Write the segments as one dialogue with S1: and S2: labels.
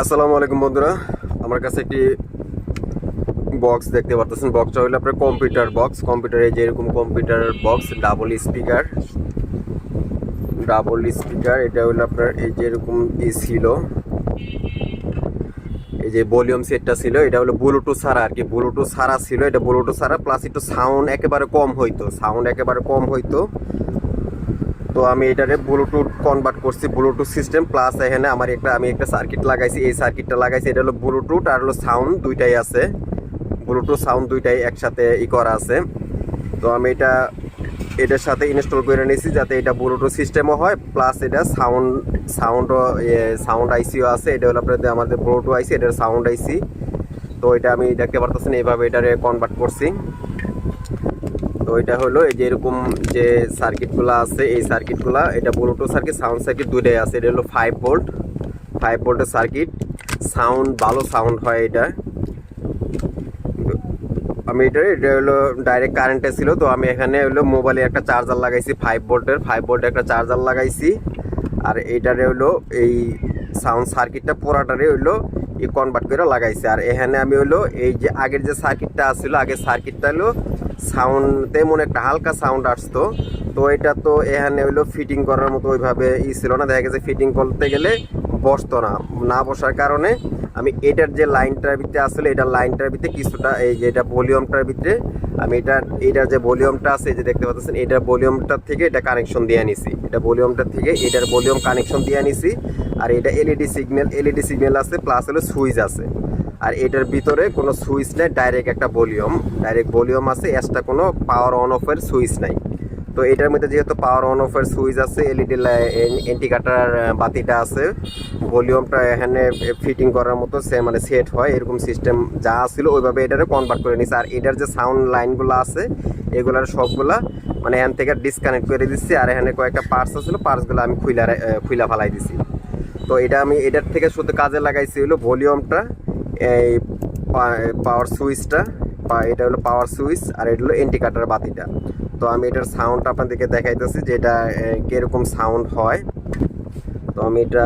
S1: আসসালামু আলাইকুম বন্ধুরা। আমার কাছে একটি বক্স দেখতে পারতেছেন। বক্সটা হলো আপনার কম্পিউটার বক্স কম্পিউটারে যেরকম computer box double speaker double speaker এটা হলো আপনার এই যেরকম ই ছিল। এই যে ভলিউম সেটটা ছিল, এটা হলো ব্লুটুথ ছাড়া আর কি। ব্লুটুথ ছাড়া ছিল, এটা ব্লুটুথ ছাড়া প্লাস একটু সাউন্ড একেবারে কম হইতো। সাউন্ড একেবারে কম হইতো। তো আমি এটারে ব্লুটুথ কনভার্ট করছি ব্লুটুথ সিস্টেম প্লাস এখানে আমার একটা, আমি একটা সার্কিট লাগাইছি। এই সার্কিটটা লাগাইছি, এটা হলো ব্লুটুথ আর হলো সাউন্ড দুইটাই আছে। ব্লুটুথ সাউন্ড দুইটাই একসাথে ই করা আছে। তো আমি এটা, এটার সাথে ইনস্টল করে নিয়েছি যাতে এটা ব্লুটুথ সিস্টেমও হয় প্লাস এটা সাউন্ড সাউন্ডও সাউন্ড আইসিও আছে। এটা হলো আপনাদের আমাদের ব্লুটুথ আইসি এটার সাউন্ড আইসি তো এটা আমি দেখতে পারতেছেন, এইভাবে এটারে কনভার্ট করছি। তো এটা হলো এই যে এরকম যে সার্কিটগুলো আছে, এই সার্কিটগুলো এটা ব্লুটুথ সার্কিট সাউন্ড সার্কিট দুইটাই আছে। এটা হলো ফাইভ ভোল্ট ফাইভ ভোল্টের সার্কিট সাউন্ড ভালো সাউন্ড হয় এটা। আমি এটা এটা হলো ডাইরেক্ট কারেন্টে ছিল, তো আমি এখানে হলো মোবাইলে একটা চার্জার লাগাইছি ফাইভ ভোল্টের ফাইভ ভোল্টের একটা চার্জার লাগাইছি। আর এইটারে হলো এই সাউন্ড সার্কিটটা পুরাটারে হইল এই কনভার্ট করে লাগাইছি। আর এখানে আমি হলো এই যে আগের যে সার্কিটটা আসছিল আগের সার্কিটটা হলো সাউন্ড, তেমন একটা হালকা সাউন্ড আসতো। তো এটা তো এখানে হইল ফিটিং করার মতো ওইভাবে ই ছিল না। দেখা গেছে ফিটিং করতে গেলে বসতো না। না বসার কারণে আমি এটার যে লাইনটার ভিতরে আসলে, এটার লাইনটার ভিতরে কিছুটা এই যে এটা ভলিউমটার ভিতরে আমি এটা, এটার যে ভলিউমটা আছে যে দেখতে পাচ্ছেন, এটার ভলিউমটার থেকে এটা কানেকশন দিয়ে নিছি। এটা ভলিউমটার থেকে এটার ভলিউম কানেকশন দিয়ে নিছি। আর এটা এলইডি সিগন্যাল এলইডি সিগন্যাল আছে প্লাস হলো সুইচ আছে। আর এটার ভিতরে কোনো সুইচ নেই ডাইরেক্ট একটা ভলিউম। ডাইরেক্ট ভলিউম আছে এক্সট্রা কোনো পাওয়ার অন অফের সুইচ নাই। তো এটার মধ্যে যেহেতু পাওয়ার অন অফের সুইচ আছে এলইডি ইন্ডিকেটার বাতিটা আছে, ভলিউমটা এখানে ফিটিং করার মতো সে মানে সেট হয়, এরকম সিস্টেম যা ছিল ওইভাবে এটারে কনভার্ট করে নিছে। আর এটার যে সাউন্ড লাইনগুলো আছে, এগুলার সবগুলা মানে এখান থেকে ডিসকানেক্ট করে দিচ্ছি আর এখানে কয়েকটা পার্টস আছিল পার্টসগুলো আমি খুইলা খুইলা ফালাই দিছি। তো এটা আমি, এটার থেকে শুধু কাজে লাগাইছি হলো ভলিউমটা এই পাওয়ার সুইচটা এটা হলো পাওয়ার সুইচ আর এটা হলো ইন্ডিকেটার বাতিটা। তো আমি এটার সাউন্ড আপনাদেরকে দেখাইতেছি যে এটা কীরকম সাউন্ড হয়। তো আমি এটা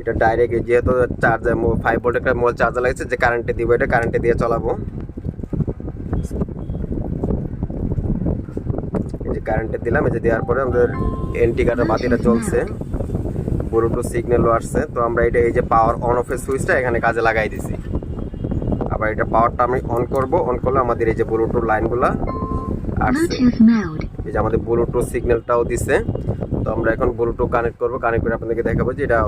S1: এটা ডাইরেক্ট যেহেতু চার্জার ফাইভ ভোল্ট একটা মোবাইল চার্জার লাগছে, যে কারেন্টে দিব এটা কারেন্টে দিয়ে চালাবো। যে কারেন্টে দিলাম, এই যে দেওয়ার পরে আমাদের এন্টিকাটার বাতিটা চলছে। ব্লুটুথ সিগন্যালও আসছে। তো আমরা এটা, এই যে পাওয়ার অন অফের সুইচটা এখানে কাজে লাগাই দিছি। আবার এটা পাওয়ারটা আমি অন করব। অন করলে আমাদের এই যে ব্লুটুথ লাইনগুলা আসছে। এই যে আমাদের ব্লুটুথ সিগন্যালটাও দিছে। তো আমরা এখন ব্লুটুথ কানেক্ট করব। কানেক্ট করে আপনাদেরকে দেখাবো যে এটা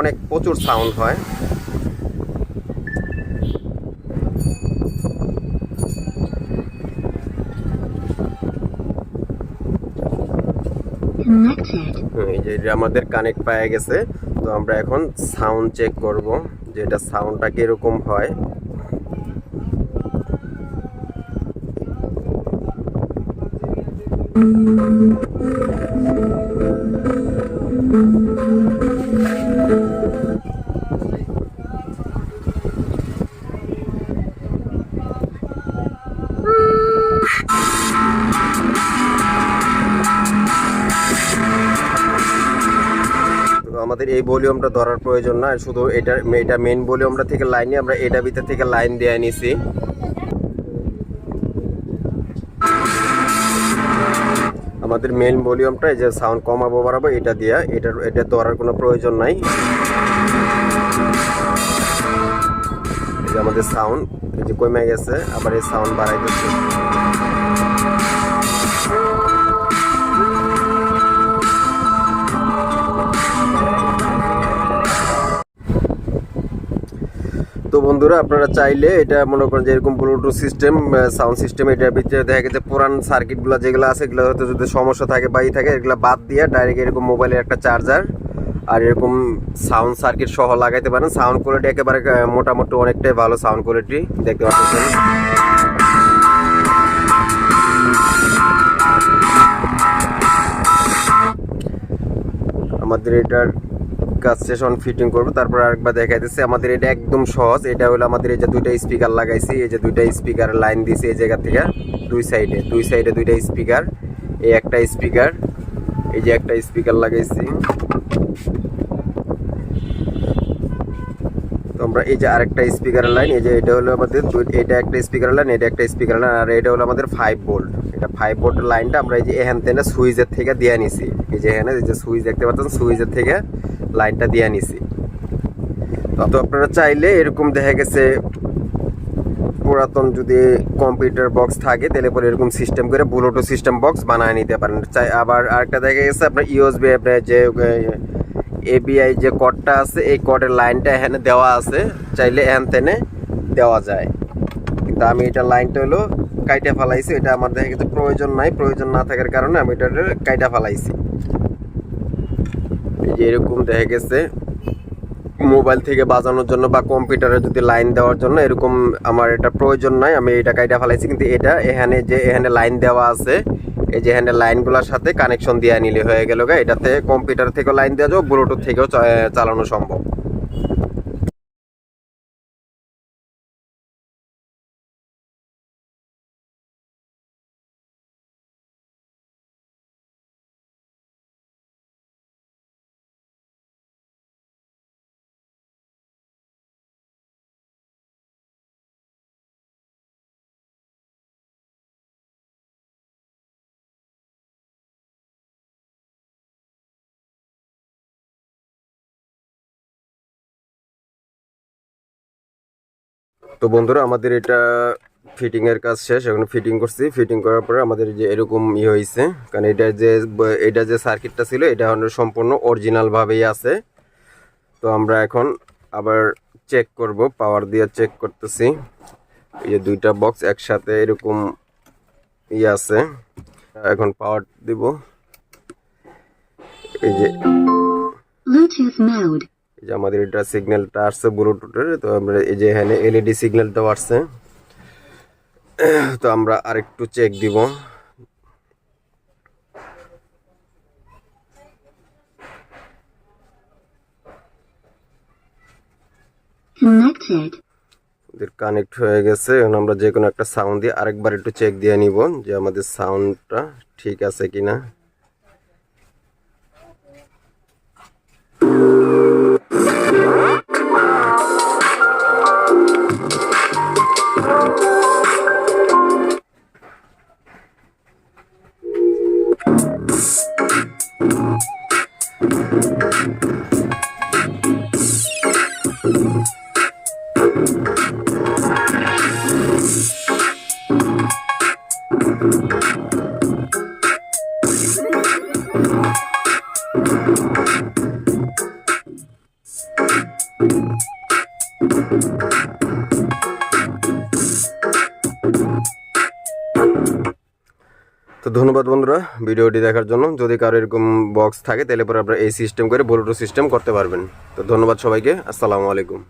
S1: অনেক প্রচুর সাউন্ড হয়। এই যে আমাদের কানেক্ট পাওয়া গেছে। তো আমরা এখন সাউন্ড চেক করব যে এটা সাউন্ডটা কীরকম হয়। আমাদের এই ভলিউমটা ধরার প্রয়োজন না, শুধু এটা এটা মেন ভলিউমটা থেকে লাইনে আমরা এটা ভিতর থেকে লাইন দিয়ে নিছি। আমাদের মেইন ভলিউমটা যে সাউন্ড কমাবো বাড়াবো, এটা দিয়া এটা এটা ধরার কোনো প্রয়োজন নাই। এই যে আমাদের সাউন্ড এই যে কমে গেছে, আবার এই সাউন্ড বাড়াইতেছে। বন্ধুরা, আপনারা চাইলে এটা মনে করেন যে এরকম ব্লুটুথ সিস্টেম সাউন্ড সিস্টেম এটার ভিতরে দেখা গেছে পুরান সার্কিটগুলো যেগুলো আছে, এগুলো হয়তো যদি সমস্যা থাকে বা ই থাকে, এগুলো বাদ দিয়ে ডাইরেক্ট এরকম মোবাইলের একটা চার্জার আর এরকম সাউন্ড সার্কিট সহ লাগাইতে পারেন। সাউন্ড কোয়ালিটি একেবারে মোটামুটি অনেকটাই ভালো সাউন্ড কোয়ালিটি দেখতে পাচ্ছেন। আমাদের এটার কাজ শেষ অন ফিটিং করব, তারপর আরেকবার দেখাই দিচ্ছি আমাদের এটা একদম সহজ, এটা হলো আমাদের এই যে দুইটা স্পিকার লাগাইছি, এই যে দুইটা স্পিকার লাইন দিয়েছি এই জায়গা থেকে, দুই সাইডে দুই সাইডে দুইটা স্পিকার এই একটা স্পিকার এই যে একটা স্পিকার লাগাইছি। তো আমরা এই যে আরেকটা স্পিকারের লাইন এই যে এটা হলো আমাদের এটা একটা স্পিকারের লাইন এটা একটা স্পিকারের লাইন আর এটা হলো আমাদের ফাইভ ভোল্ট এটা ফাইভ ভোল্টের লাইনটা আমরা এই যে এখান থেকে সুইচের থেকে দিয়ে নিছি। এই যে এখানে, এই যে সুইচ দেখতে পাচ্ছেন সুইচের থেকে লাইনটা দিয়ে নিছি। তো আপনারা চাইলে এরকম দেখা গেছে পুরাতন যদি কম্পিউটার বক্স থাকে, তাহলে পরে এরকম সিস্টেম করে ব্লুটুথ সিস্টেম বক্স বানায় নিতে পারেন। চাই আবার আরেকটা দেখা গেছে, আপনার ইউএসবি আপনার যে এবিআই যে কডটা আছে, এই কডের লাইনটা এখানে দেওয়া আছে। চাইলে এখান থেকে দেওয়া যায়। কিন্তু আমি এটা লাইনটা হলো কাইটা ফালাইছি, এটা আমার দেখা গেছে প্রয়োজন নাই। প্রয়োজন না থাকার কারণে আমি এটা কাইটা ফালাইছি। এই যে এরকম দেখা গেছে মোবাইল থেকে বাজানোর জন্য বা কম্পিউটারে যদি লাইন দেওয়ার জন্য এরকম আমার এটা প্রয়োজন নাই, আমি এটা কাইটা ফেলাইছি। কিন্তু এটা এখানে যে এখানে লাইন দেওয়া আছে এই যে হ্যান্ডেল লাইনগুলোর সাথে কানেকশন দিয়ে নিলে হয়ে গেল গা। এটাতে কম্পিউটার থেকেও লাইন দেওয়া যাবে ব্লুটুথ থেকেও চালানো সম্ভব। তো বন্ধুরা, আমাদের এটা ফিটিং এর কাজ শেষ। এখন ফিটিং করছি। ফিটিং করার পরে আমাদের যে এরকম ই হয়েছে কারণ এটা যে এটা যে সার্কিটটা ছিল, এটা সম্পূর্ণ অরিজিনাল ভাবেই আছে। তো আমরা এখন আবার চেক করব পাওয়ার দিয়ে চেক করতেছি। এই যে দুইটা বক্স একসাথে এরকম ই আছে। এখন পাওয়ার দিব। এই যে
S2: Bluetooth mode.
S1: এই যে আমাদের এটা সিগন্যালটা আসছে ব্লুটুথের তো আমরা এই যে এখানে এলইডি সিগন্যালটাও আসছে। তো আমরা আরেকটু চেক দিব. কানেক্ট হয়ে গেছে এখন আমরা যে কোনো একটা সাউন্ড দিয়ে আরেকবার একটু চেক দিয়ে নিব যে আমাদের সাউন্ডটা ঠিক আছে কিনা। তো ধন্যবাদ বন্ধুরা ভিডিওটি দেখার জন্য। যদি কারও এরকম বক্স থাকে, তাহলে পরে আপনারা এই সিস্টেম করে ব্লুটুথ সিস্টেম করতে পারবেন। তো ধন্যবাদ সবাইকে। আসসালামু আলাইকুম।